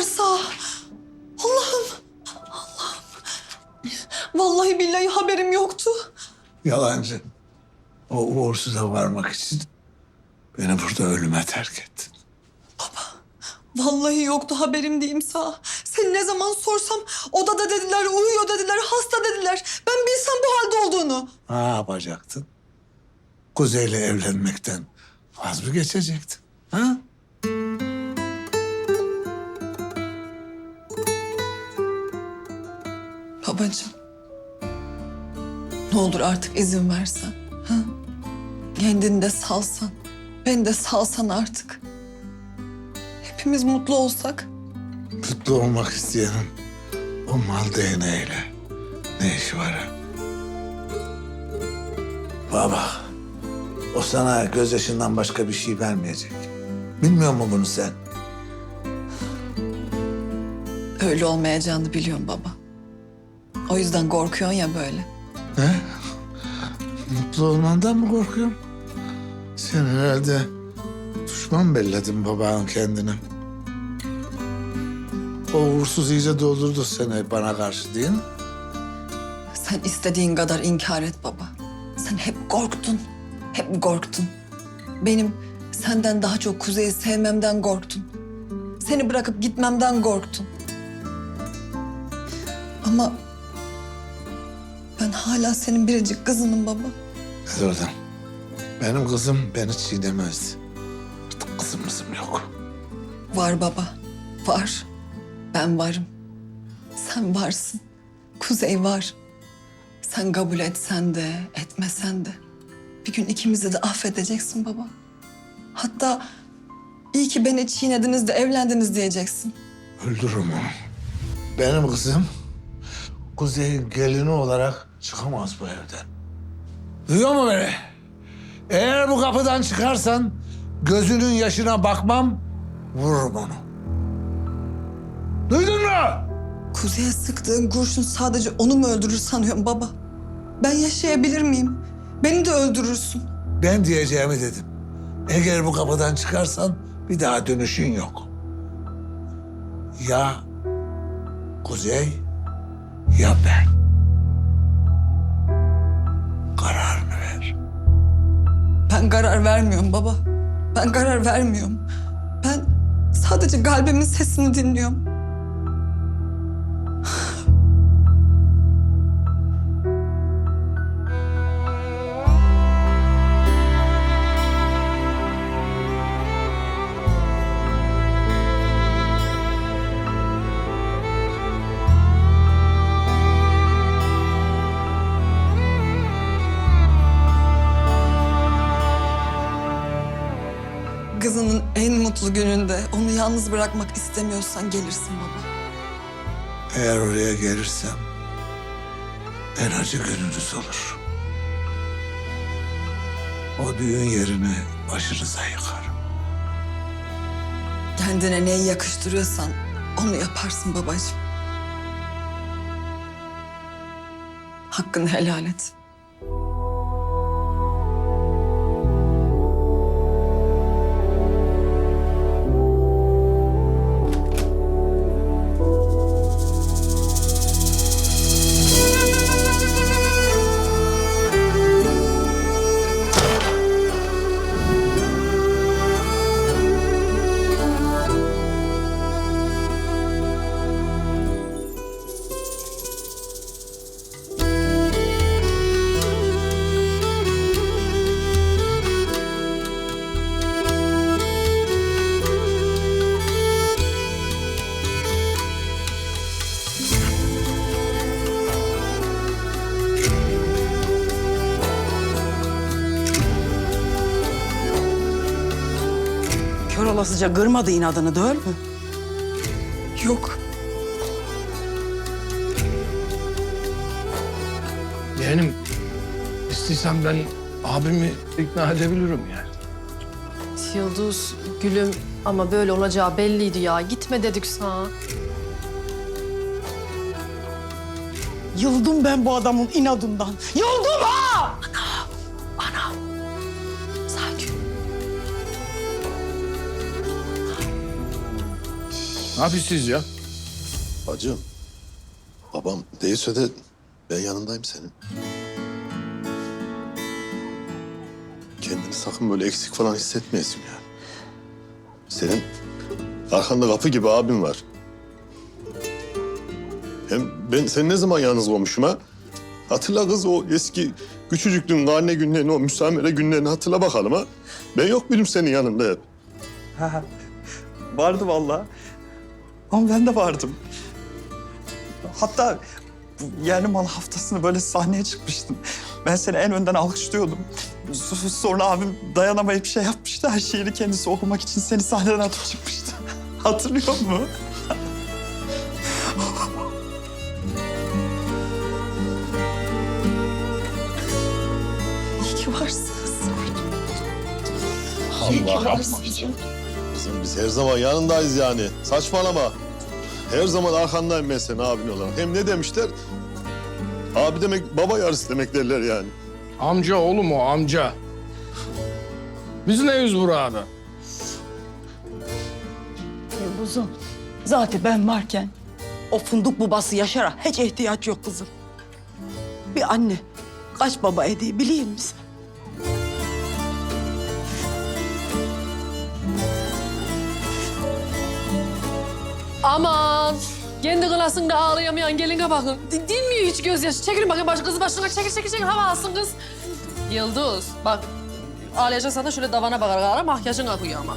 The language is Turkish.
varsa. Allah'ım, Allah'ım. Vallahi billahi haberim yoktu. Yalancı. O uğursuza varmak için beni burada ölüme terk ettin. Baba, vallahi yoktu haberim diyeyim sağ. Sen ne zaman sorsam odada dediler, uyuyor dediler, hasta dediler. Ben bilsem bu halde olduğunu. Ne yapacaktın? Kuzey'le evlenmekten vaz mı geçecektin? Ha? Babacığım. Ne olur artık izin versen. Ha? Kendini de salsan. Beni de salsan artık. Hepimiz mutlu olsak. Mutlu olmak isteyenin o mal değneğiyle ne işi var ha? Baba, o sana gözyaşından başka bir şey vermeyecek. Bilmiyor mu bunu sen? Öyle olmayacağını biliyorum baba. O yüzden korkuyorsun ya böyle. Ne? Mutlu olmandan mı korkuyorsun? Sen herhalde düşman belledin babanın kendine. O uğursuz iyice doldurdu seni bana karşı değil mi? Sen istediğin kadar inkar et baba. Sen hep korktun. Hep korktun. Benim senden daha çok Kuzey'i sevmemden korktun. Seni bırakıp gitmemden korktun. Ama ben hala senin biricik kızınım baba. Hadi oradan. Benim kızım beni çiğnemezdi. Artık kızım kızım yok. Var baba, var. Ben varım. Sen varsın. Kuzey var. Sen kabul etsen de, etmesen de. Bir gün ikimizi de affedeceksin baba. Hatta iyi ki beni çiğnediniz de evlendiniz diyeceksin. Öldürürüm onu. Benim kızım Kuzey'in gelini olarak çıkamaz bu evden. Duyuyor mu beni? Eğer bu kapıdan çıkarsan gözünün yaşına bakmam, vururum onu. Duydun mu? Kuzey'e sıktığın kurşun sadece onu mu öldürür sanıyorum baba? Ben yaşayabilir miyim? Beni de öldürürsün. Ben diyeceğimi dedim. Eğer bu kapıdan çıkarsan bir daha dönüşün yok. Ya Kuzey ya ben. Kararını ver. Ben karar vermiyorum baba. Ben karar vermiyorum. Ben sadece kalbimin sesini dinliyorum. Kızının en mutlu gününde onu yalnız bırakmak istemiyorsan gelirsin baba. Eğer oraya gelirsem en acı gününüz olur. O düğün yerini başınıza yıkarım. Kendine neyi yakıştırıyorsan onu yaparsın babacığım. Hakkını helal et. Olasıca kırmadı inadını değil mi? Yok. Yeğenim, istiyorsan ben abimi ikna edebilirim yani. Yıldız, gülüm ama böyle olacağı belliydi ya. Gitme dedik sana. Yıldım ben bu adamın inadından. Yıldım ha! Ne yapıyorsunuz ya? Hacım, babam değilse de Ben yanındayım senin. Kendini sakın böyle eksik falan hissetmeyesin yani. Senin arkanda kapı gibi abin var. Hem ben seni ne zaman yalnız olmuşum ha? Hatırla kız o eski küçücüklüğün karne günlerini, o müsamere günlerini hatırla bakalım ha. Ben yok muyum senin yanında hep? Ha, vardı vallahi. Ama ben de vardım. Hatta bu yerli mal haftasını böyle sahneye çıkmıştım. Ben seni en önden alkışlıyordum. Sonra abim dayanamayıp şey yapmıştı. Her şiiri kendisi okumak için seni sahneden atıp çıkmıştı. Hatırlıyor musun? İyi ki varsınız. Allah Kızım biz her zaman yanındayız yani. Saçmalama. Her zaman arkandayım ben senin abin olarak. Hem ne demişler? Abi demek baba yarısı demek derler yani. Amca oğlum o amca. Biz neyiz burada? Yıldız'ım zaten ben varken o funduk babası Yaşar'a hiç ihtiyaç yok kızım. Bir anne kaç baba ediyor biliyor musun? Aman. Kendi klasında ağlayamayan geline bakın. Di- Dinmiyor hiç gözyaşı. Çekilin bakın baş kızı başına. Çekil çekil çekil hava alsın kız. Yıldız bak ağlayacaksan da şöyle davana bakar ara makyajın akıyor ama.